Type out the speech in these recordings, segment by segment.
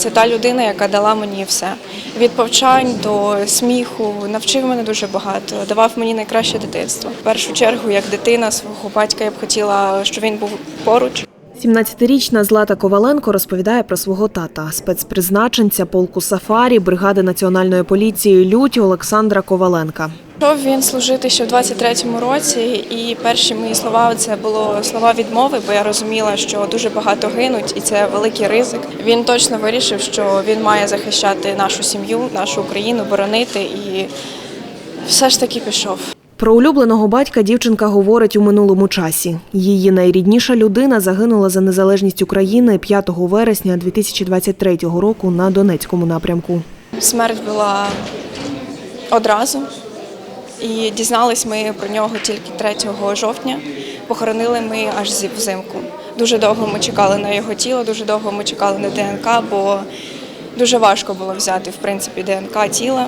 Це та людина, яка дала мені все від повчань до сміху, навчив мене дуже багато, давав мені найкраще дитинство. В першу чергу, як дитина свого батька, я б хотіла, щоб він був поруч. 17-річна Злата Коваленко розповідає про свого тата, спецпризначенця полку Сафарі, бригади національної поліції Лють Олександра Коваленка. Пішов він служити ще в 23-му році, і перші мої слова це було слова відмови, бо я розуміла, що дуже багато гинуть, і це великий ризик. Він точно вирішив, що він має захищати нашу сім'ю, нашу Україну, боронити, і все ж таки пішов. Про улюбленого батька дівчинка говорить у минулому часі. Її найрідніша людина загинула за незалежність України 5 вересня 2023 року на Донецькому напрямку. Смерть була одразу, і дізнались ми про нього тільки 3 жовтня. Похоронили ми аж взимку. Дуже довго ми чекали на його тіло, дуже довго ми чекали на ДНК, бо дуже важко було взяти в принципі ДНК тіла.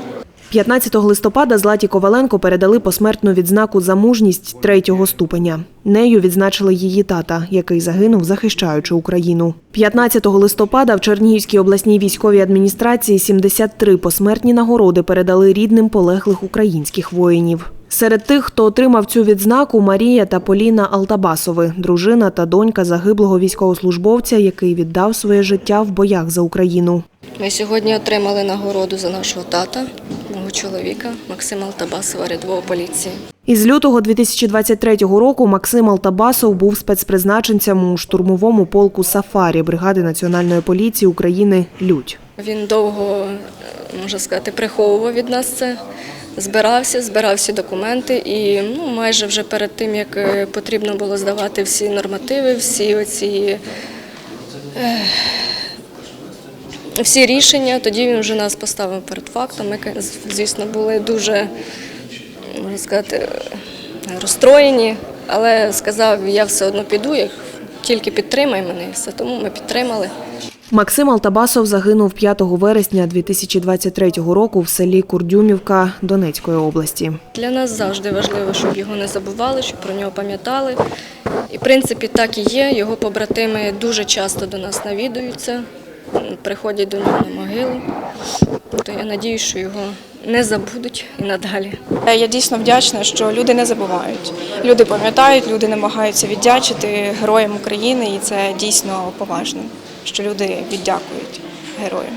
15 листопада Златі Коваленко передали посмертну відзнаку за мужність третього ступеня. Нею відзначили її тата, який загинув, захищаючи Україну. 15 листопада в Чернігівській обласній військовій адміністрації 73 посмертні нагороди передали рідним полеглих українських воїнів. Серед тих, хто отримав цю відзнаку, Марія та Поліна Алтабасови, дружина та донька загиблого військовослужбовця, який віддав своє життя в боях за Україну. Ми сьогодні отримали нагороду за нашого тата, чоловіка Максима Алтабасова, рядового поліції. Із лютого 2023 року Максим Алтабасов був спецпризначенцем у штурмовому полку Сафарі бригади Національної поліції України Людь. Він довго, можна сказати, приховував від нас це. Збирався, збирав всі документи, і ну, майже вже перед тим, як е, потрібно було здавати всі нормативи, всі оці е, всі рішення, тоді він вже нас поставив перед фактом. Ми, звісно, були дуже, можна сказати, розстроєні, але сказав, я все одно піду, як тільки підтримай мене, все. Тому ми підтримали. Максим Алтабасов загинув 5 вересня 2023 року в селі Курдюмівка Донецької області. Для нас завжди важливо, щоб його не забували, щоб про нього пам'ятали. І в принципі так і є. Його побратими дуже часто до нас навідуються, приходять до нього на могилу. То я сподіваюся, що його не забудуть і надалі. Е, Я дійсно вдячна, що люди не забувають. Люди пам'ятають, люди намагаються віддячити героям України, і це дійсно поважно, що люди віддякують героям.